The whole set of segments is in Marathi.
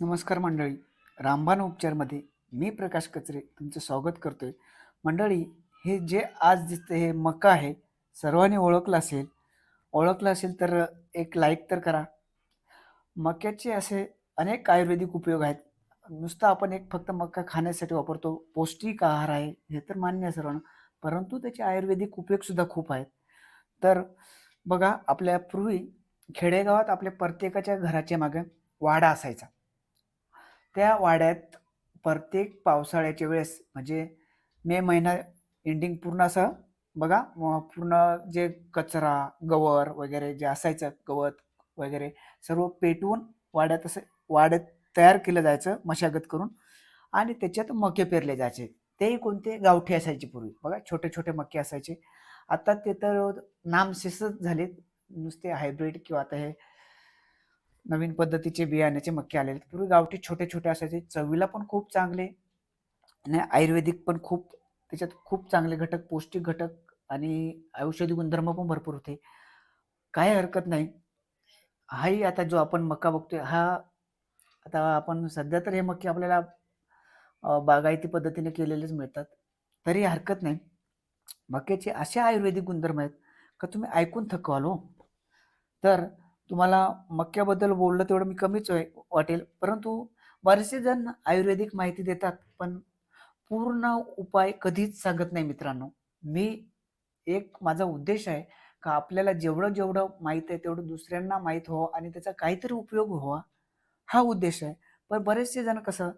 नमस्कार मंडळी. रामबाण उपचारमध्ये मी प्रकाश कचरे तुमचं स्वागत करतोय. मंडळी हे जे आज दिसतं हे मका आहे सर्वांनी ओळखलं असेल. ओळखलं असेल तर एक लाईक तर करा. मक्याचे असे अनेक आयुर्वेदिक उपयोग आहेत. नुसतं आपण एक फक्त मका खाण्यासाठी वापरतो पौष्टिक आहार आहे हे तर मान्य आहे सर्वांना. परंतु त्याचे आयुर्वेदिक उपयोगसुद्धा खूप आहेत. तर बघा आपल्या पूर्वी खेडेगावात आपल्या प्रत्येकाच्या घराच्या मागे वाडा असायचा. त्या वाड्यात प्रत्येक पावसाळ्याच्या वेळेस म्हणजे मे महिना एंडिंग पूर्ण असं बघा म पूर्ण जे कचरा गवर वगैरे जे असायचं गवत वगैरे सर्व पेटवून वाड्यात असं वाड्यात तयार केलं जायचं मशागत करून आणि त्याच्यात मके पेरले जायचे. तेही कोणते? गावठी असायचे पूर्वी. बघा छोटे छोटे मके असायचे. आता ते तर नामशेषच झालेत. नुसते हायब्रिड किंवा आता हे नवीन पद्धतीचे बियाण्याचे मक्के आलेले आहेत. पूर्वी गावठी छोटे छोटे असायचे. चवीला पण खूप चांगले आणि आयुर्वेदिक पण खूप त्याच्यात खूप चांगले घटक पौष्टिक घटक आणि औषधी गुणधर्म पण भरपूर होते. काय हरकत नाही. हाही आता जो आपण मका बघतोय हा आता आपण सध्या तर हे मक्के आपल्याला बागायती पद्धतीने केलेलेच मिळतात. तरी हरकत नाही. मक्याचे असे आयुर्वेदिक गुणधर्म आहेत का तुम्ही ऐकून थकवाल हो. तर तुम्हाला मक्याबद्दल बोललं तेवढं मी कमीच होय वाटेल. परंतु बरेचसे जण आयुर्वेदिक माहिती देतात पण पूर्ण उपाय कधीच सांगत नाही मित्रांनो. मी एक माझा उद्देश आहे का आपल्याला जेवढं जेवढं माहीत आहे तेवढं दुसऱ्यांना माहीत व्हावं आणि त्याचा काहीतरी उपयोग व्हावा हा उद्देश आहे. पण बरेचसे जण कसं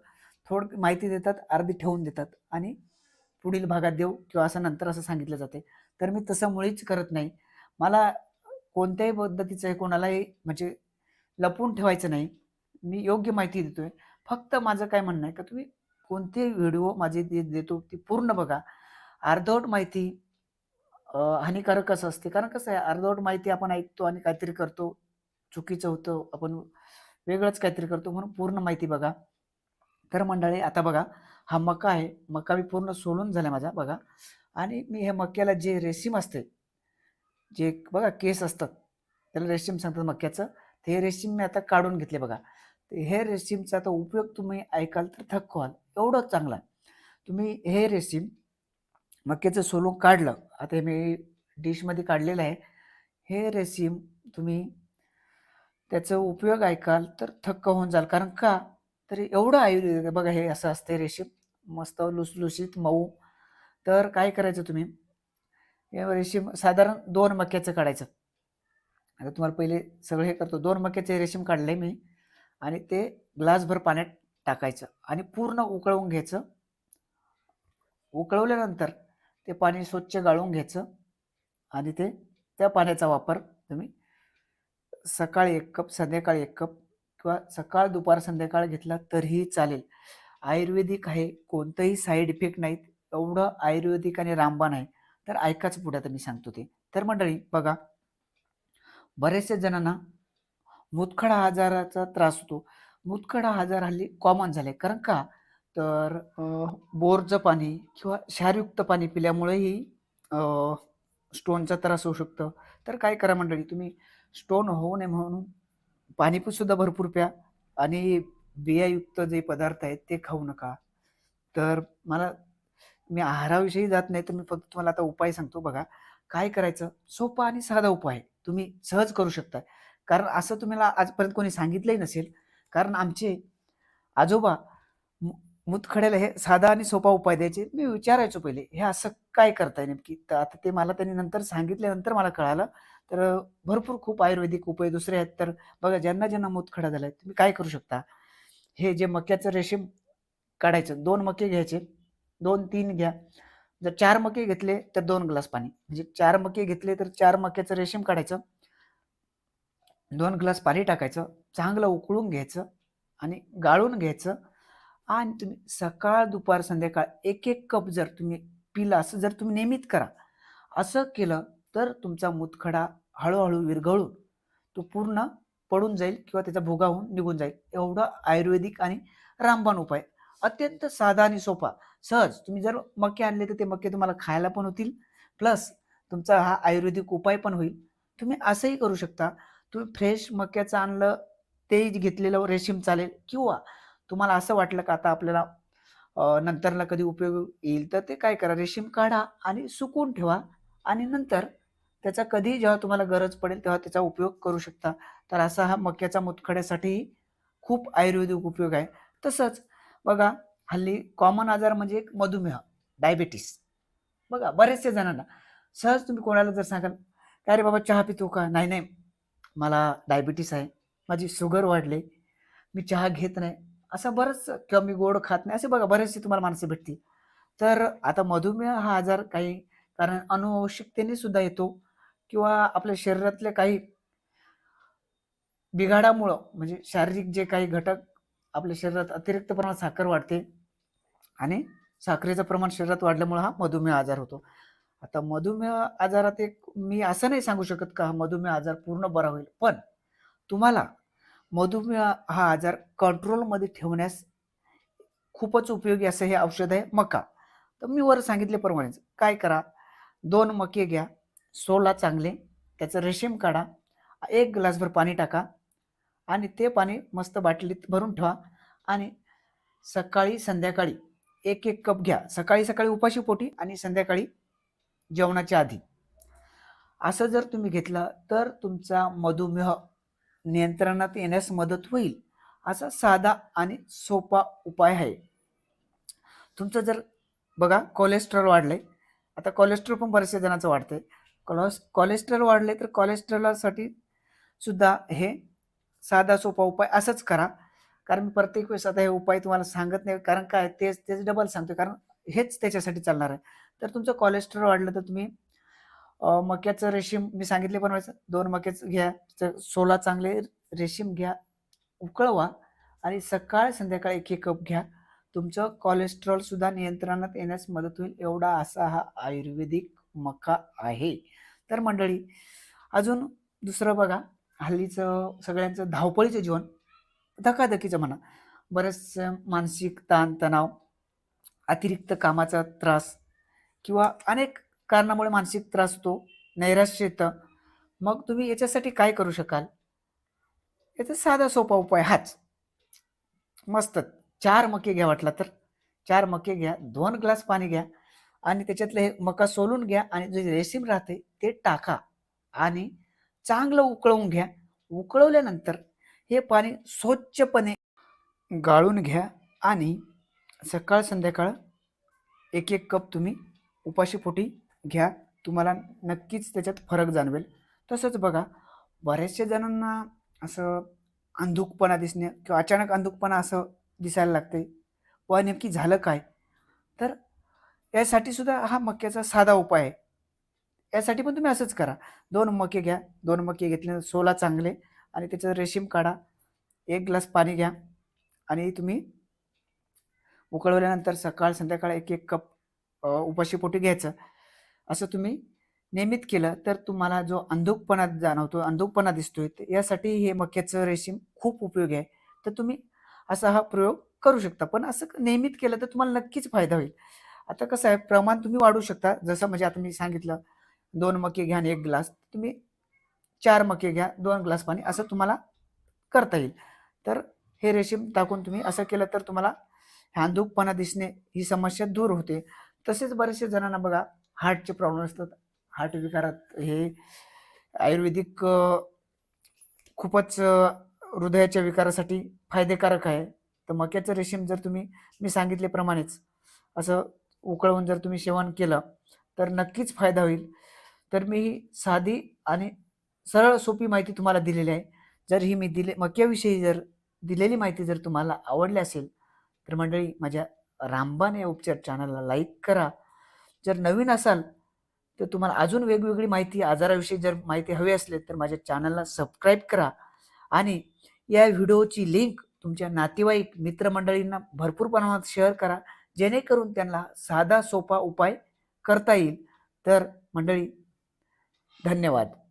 थोडं माहिती देतात अर्धी ठेवून देतात आणि पुढील भागात देऊ किंवा असं नंतर असं सांगितलं जाते. तर मी तसं मुळीच करत नाही. मला कोणत्याही पद्धतीचं हे कोणालाही म्हणजे लपवून ठेवायचं नाही. मी योग्य माहिती देतोय. फक्त माझं काय म्हणणं आहे का तुम्ही कोणते व्हिडिओ माझे जे देतो ती पूर्ण बघा. अर्धवट माहिती हानिकारक हानिकारकच असते. कारण कसं आहे अर्धवट माहिती आपण ऐकतो आणि काहीतरी करतो. चुकीचं होतं आपण वेगळंच काहीतरी करतो म्हणून पूर्ण माहिती बघा. तर मंडळी आता बघा हा मका आहे. मका मी पूर्ण सोलून झाला माझा बघा. आणि मी हे मक्याला जे रेसिम असते जे बघा केस असतात त्याला रेशीम सांगतात मक्याचं. ते रेशीम मी आता काढून घेतले बघा. ते हे रेशीमचा आता उपयोग तुम्ही ऐकाल तर थक्क व्हाल एवढं चांगलं आहे. तुम्ही हे रेशीम मक्याचं सोलून काढलं आता हे मी डिशमध्ये काढलेलं आहे. हे रेशीम तुम्ही त्याचा उपयोग ऐकाल तर थक्क होऊन जाल. कारण का? तर एवढं आयुर्वेदिक बघा हे असं असते रेशीम मस्त लुसलुशीत मऊ. तर काय करायचं तुम्ही? या रेशीम साधारण दोन मक्याचं काढायचं. आता तुम्हाला पहिले सगळं हे करतो. दोन मक्याचे रेशीम काढले मी आणि ते ग्लासभर पाण्यात टाकायचं आणि पूर्ण उकळवून घ्यायचं. उकळवल्यानंतर ते पाणी स्वच्छ गाळून घ्यायचं आणि ते त्या पाण्याचा वापर तुम्ही सकाळी एक कप संध्याकाळी एक कप किंवा सकाळ दुपार संध्याकाळ घेतला तरीही चालेल. आयुर्वेदिक आहे कोणतंही साईड इफेक्ट नाहीत. एवढं आयुर्वेदिक आणि रामबाण आहे. तर ऐकाच पुढे आता मी सांगतो ते. तर मंडळी बघा. बरेचसे जणांना मुतखडा आजाराचा त्रास होतो. मुतखडा आजार हल्ली कॉमन झाले. कारण का? तर बोरचं पाणी किंवा क्षारयुक्त पाणी पिल्यामुळेही स्टोनचा त्रास होऊ शकतो. तर काय करा मंडळी तुम्ही स्टोन होऊ नये म्हणून पाणी पण सुद्धा भरपूर प्या आणि बियायुक्त जे पदार्थ आहेत ते खाऊ नका. तर मला मी आहाराविषयी जात नाही तर मी फक्त तुम्हाला आता उपाय सांगतो बघा. काय करायचं? सोपा आणि साधा उपाय. आहे. तुम्ही सहज करू शकता. कारण असं तुम्हाला आजपर्यंत कोणी सांगितलंही नसेल. कारण आमचे आजोबा मु मुतखड्याला हे साधा आणि सोपा उपाय द्यायचे. मी विचारायचो पहिले हे असं काय करताय नेमकी? तर आता ते मला त्यांनी नंतर सांगितल्यानंतर मला कळालं. तर भरपूर खूप आयुर्वेदिक उपाय दुसरे आहेत. तर बघा ज्यांना ज्यांना मुतखडा झालाय तुम्ही काय करू शकता? हे जे मक्याचं रेशीम काढायचं दोन मके घ्यायचे. दोन तीन घ्या. जर चार मके घेतले तर दोन ग्लास पाणी. म्हणजे चार मके घेतले तर चार मक्याचं रेशीम काढायचं. दोन ग्लास पाणी टाकायचं. चांगलं उकळून घ्यायचं आणि गाळून घ्यायचं. आणि तुम्ही सकाळ दुपार संध्याकाळ एक एक कप जर तुम्ही पिला असं जर तुम्ही नियमित करा. असं केलं तर तुमचा मुतखडा हळूहळू विरघळून तो पूर्ण पडून जाईल किंवा त्याचा भोगाहून होऊन निघून जाईल. एवढं आयुर्वेदिक आणि रामबाण उपाय. अत्यंत साधा आणि सोपा. सहज तुम्ही जर मक्के आणले तर ते मक्के तुम्हाला खायला पण होतील. प्लस तुमचा हा आयुर्वेदिक उपाय पण होईल. तुम्ही असंही करू शकता. तुम्ही फ्रेश मक्याचं आणलं ते घेतलेलं रेशीम चालेल किंवा तुम्हाला असं वाटलं का आता आपल्याला नंतरला कधी उपयोग येईल तर ते काय करा रेशीम काढा आणि सुकून ठेवा. आणि नंतर त्याचा कधी जेव्हा तुम्हाला गरज पडेल तेव्हा त्याचा उपयोग करू शकता. तर असा हा मक्याचा मुतखड्यासाठी खूप आयुर्वेदिक उपयोग आहे. तसंच बघा हल्ली कॉमन आजार म्हणजे एक मधुमेह डायबेटीस बघा बरेचसे जणांना. सहज तुम्ही कोणाला जर सांगाल काय रे बाबा चहा पितो का? नाही नाही. मला डायबिटीस आहे. माझी शुगर वाढले. मी चहा घेत नाही. असं बरंच किंवा मी गोड खात नाही असे बघा बरेचसे तुम्हाला माणसं भेटतील. तर आता मधुमेह हा आजार काही कारण अनुवंशिकतेने सुद्धा येतो किंवा आपल्या शरीरातले काही बिघाडामुळं म्हणजे शारीरिक जे काही घटक आपल्या शरीरात अतिरिक्त प्रमाणात साखर वाढते आणि साखरेचं प्रमाण शरीरात वाढल्यामुळे हा मधुमेह आजार होतो. आता मधुमेह आजारात एक मी असं नाही सांगू शकत का हा मधुमेह आजार पूर्ण बरा होईल पण तुम्हाला मधुमेह हा आजार कंट्रोलमध्ये ठेवण्यास खूपच उपयोगी असं हे औषध आहे मका. तर मी वर सांगितल्याप्रमाणेच काय करा दोन मके घ्या सोला चांगले त्याचं रेशीम काढा एक ग्लासभर पाणी टाका आणि ते पाणी मस्त बाटलीत भरून ठेवा. आणि सकाळी संध्याकाळी एक एक कप घ्या. सकाळी सकाळी उपाशी पोटी आणि संध्याकाळी जेवणाच्या आधी. असं जर तुम्ही घेतलं तर तुमचा मधुमेह नियंत्रणात येण्यास मदत होईल. असा साधा आणि सोपा उपाय आहे. तुमचं जर बघा कोलेस्ट्रॉल वाढलंय. आता कोलेस्ट्रॉल पण बऱ्याचशा जणांचं वाढतंय. कोलॉस कोलेस्ट्रॉल वाढले तर कोलेस्ट्रॉलासाठी सुद्धा हे साधा सोपा उपाय असंच करा. कारण मी प्रत्येक वेळेस आता हे उपाय तुम्हाला सांगत नाही कारण काय तेच तेच डबल सांगतो कारण हेच त्याच्यासाठी चालणार आहे. तर तुमचं कोलेस्ट्रॉल वाढलं तर तुम्ही मक्याचं रेशीम मी सांगितले पण व्हायचं दोन मक्याचं घ्या सोला चांगले रेशीम घ्या उकळवा आणि सकाळ संध्याकाळ एक एक कप घ्या. तुमचं कोलेस्ट्रॉल सुद्धा नियंत्रणात येण्यास मदत होईल एवढा असा हा आयुर्वेदिक मका आहे. तर मंडळी अजून दुसरं बघा. हल्लीचं सगळ्यांचं धावपळीचं जीवन धकाधकीचं म्हणा. बरंच मानसिक ताणतणाव अतिरिक्त कामाचा त्रास किंवा अनेक कारणामुळे मानसिक त्रास होतो नैराश्य येतं. मग तुम्ही याच्यासाठी काय करू शकाल? याचा साधा सोपा उपाय हाच. मस्त. चार मके घ्या वाटला तर. चार मके घ्या दोन ग्लास पाणी घ्या आणि त्याच्यातलं हे मका सोलून घ्या आणि जे रेशीम राहते ते टाका आणि चांगलं उकळवून घ्या. उकळवल्यानंतर हे पाणी स्वच्छपणे गाळून घ्या आणि सकाळ संध्याकाळ एक एक कप तुम्ही उपाशीपोटी घ्या. तुम्हाला नक्कीच त्याच्यात फरक जाणवेल. तसंच बघा बऱ्याचशा जणांना असं अंधुकपणा दिसणे किंवा अचानक अंधुकपणा असं दिसायला लागते व नेमकी झालं काय? तर यासाठी सुद्धा हा मक्याचा साधा उपाय आहे. यासाठी पण तुम्ही असंच करा. दोन मके घ्या. दोन मके घेतले सोला चांगले आणि त्याचं रेशीम काढा. एक ग्लास पाणी घ्या आणि तुम्ही उकळवल्यानंतर सकाळ संध्याकाळ एक एक कप उपाशीपोटी घ्यायचं. असं तुम्ही नियमित केलं तर तुम्हाला जो अंधुकपणा जाणवतो अंधुकपणा दिसतोय यासाठी हे मक्याचं रेशीम खूप उपयोगी आहे. तर तुम्ही असा हा प्रयोग करू शकता. पण असं नियमित केलं तर तुम्हाला नक्कीच फायदा होईल. आता कसं आहे प्रमाण तुम्ही वाढवू शकता. जसं म्हणजे आता मी सांगितलं दोन मके घ्या आणि एक ग्लास तुम्ही चार मके घ्या दोन ग्लास पाणी असं तुम्हाला करता येईल. तर हे रेशीम टाकून तुम्ही असं केलं तर तुम्हाला अंधुकपणा दिसणे ही समस्या दूर होते. तसेच बरेचसे जणांना बघा हार्टचे प्रॉब्लेम असतात. हार्ट विकारात हे आयुर्वेदिक खूपच हृदयाच्या विकारासाठी फायदेकारक आहे. तर मक्याचं रेशीम जर तुम्ही मी सांगितल्याप्रमाणेच असं उकळवून जर तुम्ही सेवन केलं तर नक्कीच फायदा होईल. तर मी ही साधी आणि सरळ सोपी माहिती तुम्हाला दिलेली आहे. जर ही मी दिले मक्याविषयी जर दिलेली माहिती जर तुम्हाला आवडली असेल तर मंडळी माझ्या रामबाण या उपचार चॅनलला लाईक करा. जर नवीन असाल तर तुम्हाला अजून वेगवेगळी माहिती आजाराविषयी जर माहिती हवी असली तर माझ्या चॅनलला सबस्क्राईब करा. आणि या व्हिडिओची लिंक तुमच्या नातेवाईक मित्रमंडळींना भरपूर प्रमाणात शेअर करा. जेणेकरून त्यांना साधा सोपा उपाय करता येईल. तर मंडळी धन्यवाद.